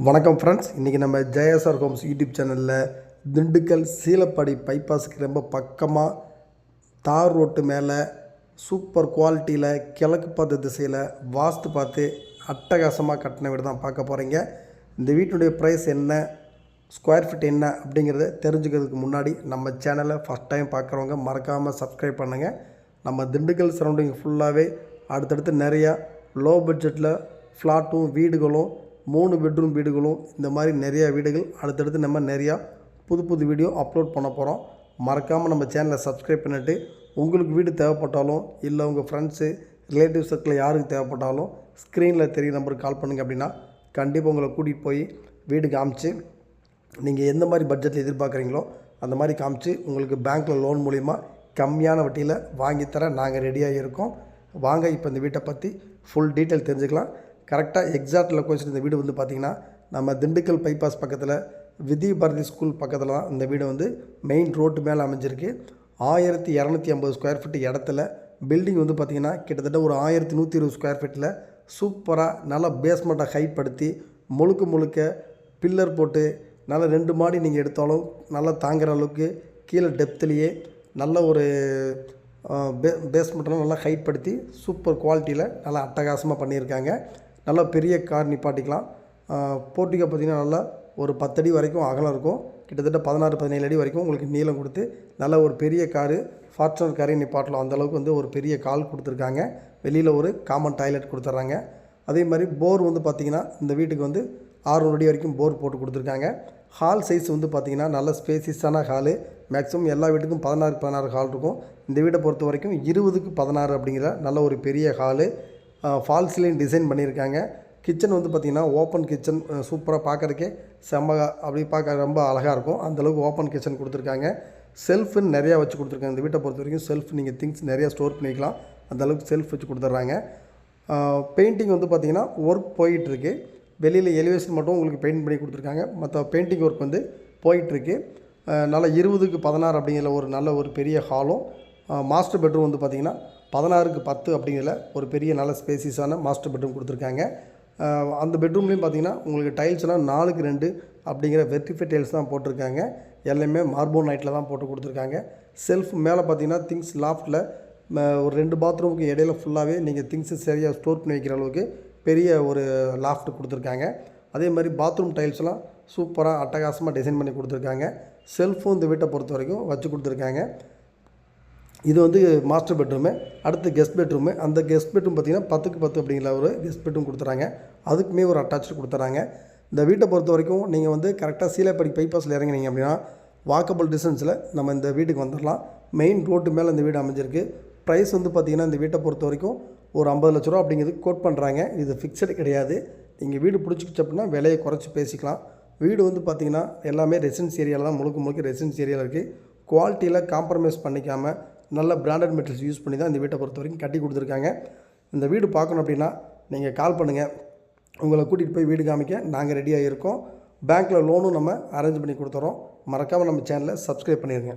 வணக்கம் ஃப்ரெண்ட்ஸ் இன்றைக்கி நம்ம ஜெயசார் ஹோம்ஸ் யூடியூப் சேனலில் திண்டுக்கல் சீலப்பாடி பைபாஸுக்கு ரொம்ப பக்கமாக தார் ரோட்டு மேலே சூப்பர் குவாலிட்டியில் கிழக்கு பார்த்த திசையில் வாஸ்து பார்த்து அட்டகாசமாக கட்டின வீடு தான் பார்க்க போகிறீங்க இந்த வீட்டுடைய ப்ரைஸ் என்ன ஸ்கொயர் ஃபீட் என்ன அப்படிங்கிறத தெரிஞ்சுக்கிறதுக்கு முன்னாடி நம்ம சேனலை ஃபஸ்ட் டைம் பார்க்குறவங்க மறக்காமல் சப்ஸ்கிரைப் பண்ணுங்கள் நம்ம திண்டுக்கல் சரௌண்டிங் ஃபுல்லாகவே அடுத்தடுத்து நிறையா லோ பட்ஜெட்டில் ஃப்ளாட்டும் வீடுகளும் மூணு பெட்ரூம் வீடுகளும் இந்த மாதிரி நிறையா வீடுகள். அடுத்தடுத்து நம்ம நிறையா புது புது வீடியோ அப்லோட் பண்ண போகிறோம் மறக்காமல் நம்ம சேனலை சப்ஸ்கிரைப் பண்ணிவிட்டு உங்களுக்கு வீடு தேவைப்பட்டாலும் இல்லை உங்கள் ஃப்ரெண்ட்ஸு ரிலேட்டிவ் சர்க்கிளில் யாருக்கு தேவைப்பட்டாலும் ஸ்க்ரீனில் தெரிய நம்பருக்கு கால் பண்ணுங்கள் அப்படின்னா கண்டிப்பாக உங்களை கூட்டிகிட்டு போய் வீடு காமிச்சு நீங்கள் எந்த மாதிரி பட்ஜெட்டில் எதிர்பார்க்குறீங்களோ அந்த மாதிரி காமிச்சு உங்களுக்கு பேங்க்கில் லோன் மூலிமா கம்மியான வட்டியில் வாங்கித்தர நாங்கள் ரெடியாக இருக்கோம். வாங்க இப்போ இந்த வீட்டை பற்றி ஃபுல் டீட்டெயில் தெரிஞ்சுக்கலாம். கரெக்டாக எக்ஸாக்ட் லொக்கேஷன் இந்த வீடு வந்து பார்த்திங்கன்னா நம்ம திண்டுக்கல் பைபாஸ் பக்கத்தில் விதி பாரதி ஸ்கூல் பக்கத்தில் தான் இந்த வீடு வந்து மெயின் ரோட்டு மேலே அமைஞ்சிருக்கு. ஆயிரத்தி இரநூத்தி ஐம்பது ஸ்கொயர் ஃபீட் இடத்துல பில்டிங் வந்து பார்த்திங்கன்னா கிட்டத்தட்ட ஒரு ஆயிரத்தி நூற்றி இருபது ஸ்கொயர் ஃபீட்டில் சூப்பராக நல்லா பேஸ்மெண்ட்டை ஹைட் படுத்தி முழுக்க முழுக்க பில்லர் போட்டு நல்லா ரெண்டு மாடி நீங்கள் எடுத்தாலும் நல்லா தாங்குகிற அளவுக்கு கீழே டெப்த்துலேயே நல்ல ஒரு பே பேஸ்மெண்ட்டெல்லாம் நல்லா ஹைட் படுத்தி சூப்பர் குவாலிட்டியில் நல்லா அட்டகாசமாக பண்ணியிருக்காங்க. நல்லா பெரிய கார் நிப்பாட்டிக்கலாம். போர்ட்டிகோ பார்த்திங்கன்னா நல்லா ஒரு பத்தடி வரைக்கும் அகலம் இருக்கும். கிட்டத்தட்ட பதினாறு பதினேழு அடி வரைக்கும் உங்களுக்கு நீளம் கொடுத்து நல்ல ஒரு பெரிய காரு ஃபார்ச்சுனர் காரையும் நிப்பாட்டலாம். அந்தளவுக்கு வந்து ஒரு பெரிய கால் கொடுத்துருக்காங்க. வெளியில் ஒரு காமன் டாய்லெட் கொடுத்துட்றாங்க அதே மாதிரி போர் வந்து பார்த்திங்கன்னா இந்த வீட்டுக்கு வந்து ஆறுநூறு அடி வரைக்கும் போர் போட்டு கொடுத்துருக்காங்க. ஹால் சைஸ் வந்து பார்த்திங்கன்னா நல்ல ஸ்பேசியஸான ஹாலு மேக்ஸிமம் எல்லா வீட்டுக்கும் பதினாறு பதினாறு ஹால் இருக்கும். இந்த வீட்டை பொறுத்த வரைக்கும் இருபதுக்கு பதினாறு அப்படிங்கிற நல்ல ஒரு பெரிய ஹாலு ஃபால் சீலிங் டிசைன் பண்ணியிருக்காங்க. கிச்சன் வந்து பார்த்திங்கன்னா ஓப்பன் கிச்சன் சூப்பராக பார்க்குறக்கே செம்ம அப்படி பார்க்க ரொம்ப அழகாக இருக்கும். அந்தளவுக்கு ஓப்பன் கிச்சன் கொடுத்துருக்காங்க. செல்ஃபுன்னு நிறையா வச்சு கொடுத்துருக்காங்க. இந்த வீட்டை பொறுத்த வரைக்கும் செல்ஃப் நீங்கள் திங்ஸ் நிறையா ஸ்டோர் பண்ணிக்கலாம். அந்தளவுக்கு செல்ஃப் வச்சு கொடுத்துட்றாங்க. பெயிண்டிங் வந்து பார்த்திங்கன்னா ஒர்க் போயிட்டுருக்கு. வெளியில் எலிவேஷன் மட்டும் உங்களுக்கு பெயிண்ட் பண்ணி கொடுத்துருக்காங்க. மற்ற பெயிண்டிங் ஒர்க் வந்து போயிட்டுருக்கு. நல்ல இருபதுக்கு பதினாறு அப்படிங்கிற ஒரு நல்ல ஒரு பெரிய ஹாலும் மாஸ்டர் பெட்ரூம் வந்து பார்த்திங்கன்னா பதினாறுக்கு பத்து அப்படிங்கிற ஒரு பெரிய நல்ல ஸ்பேசிஸான மாஸ்டர் பெட்ரூம் கொடுத்துருக்காங்க. அந்த பெட்ரூம்லேயும் பார்த்தீங்கன்னா உங்களுக்கு டைல்ஸ்லாம் நாலுக்கு ரெண்டு அப்படிங்கிற வெர்டிஃபை டைல்ஸ் தான் போட்டிருக்காங்க. எல்லாமே மார்போன் நைட்டில் தான் போட்டு கொடுத்துருக்காங்க. செல்ஃப் மேலே பார்த்தீங்கன்னா திங்ஸ் லாஃப்ட்டில் ஒரு ரெண்டு பாத்ரூமுக்கு இடையில ஃபுல்லாகவே நீங்கள் திங்ஸு சரியாக ஸ்டோர் பண்ணி வைக்கிற அளவுக்கு பெரிய ஒரு லாஃப்ட் கொடுத்துருக்காங்க. அதே மாதிரி பாத்ரூம் டைல்ஸ்லாம் சூப்பராக அட்டகாசமாக டிசைன் பண்ணி கொடுத்துருக்காங்க. செல்ஃபும் இந்த வீட்டை பொறுத்த வரைக்கும் வச்சு கொடுத்துருக்காங்க. இது வந்து மாஸ்டர் பெட்ரூமு அடுத்து கெஸ்ட் பெட்ரூமு அந்த கெஸ்ட் பெட்ரூம் பார்த்திங்கன்னா பத்துக்கு பத்து அப்படிங்கிற ஒரு கெஸ்ட் பெட்ரூம் கொடுத்துறாங்க. அதுக்குமே ஒரு அட்டாச்சு கொடுத்துறாங்க. இந்த வீட்டை பொறுத்த வரைக்கும் நீங்கள் வந்து கரெக்டாக சீலைப்படி பைபாஸில் இறங்கினீங்க அப்படின்னா வாக்கபிள் டிஸ்டன்ஸில் நம்ம இந்த வீட்டுக்கு வந்துடலாம் மெயின் ரோட்டு மேலே இந்த வீடு அமைஞ்சிருக்கு. ப்ரைஸ் வந்து பார்த்திங்கன்னா இந்த வீட்டை பொறுத்த வரைக்கும் ஒரு ஐம்பது லட்ச ரூபா அப்படிங்கிறது கோட் பண்ணுறாங்க இது ஃபிக்ஸடு கிடையாது. நீங்கள் வீடு பிடிச்சிக்கிச்சு அப்படின்னா விலையை குறைச்சி பேசிக்கலாம். வீடு வந்து பார்த்திங்கன்னா எல்லாமே ரெசிடென்ஸ் ஏரியாவில் தான் முழுக்க முழுக்க ரெசிடென்ஸ் ஏரியாவில் இருக்குது குவாலிட்டியில் காம்ப்ரமைஸ் பண்ணிக்காமல் நல்ல பிராண்டட் மெட்டீரியல்ஸ் யூஸ் பண்ணி தான் இந்த வீட்டை பொறுத்த வரைக்கும் கட்டி கொடுத்துருக்காங்க. இந்த வீடு பார்க்கணும் அப்படின்னா நீங்கள் கால் பண்ணுங்கள் உங்களை கூட்டிகிட்டு போய் வீடு காமிக்க நாங்கள் ரெடியாக இருக்கோம். பேங்க்கில் லோனும் நம்ம அரேஞ்ச் பண்ணி கொடுத்துறோம். மறக்காமல் நம்ம சேனலை சப்ஸ்கிரைப் பண்ணிடுங்க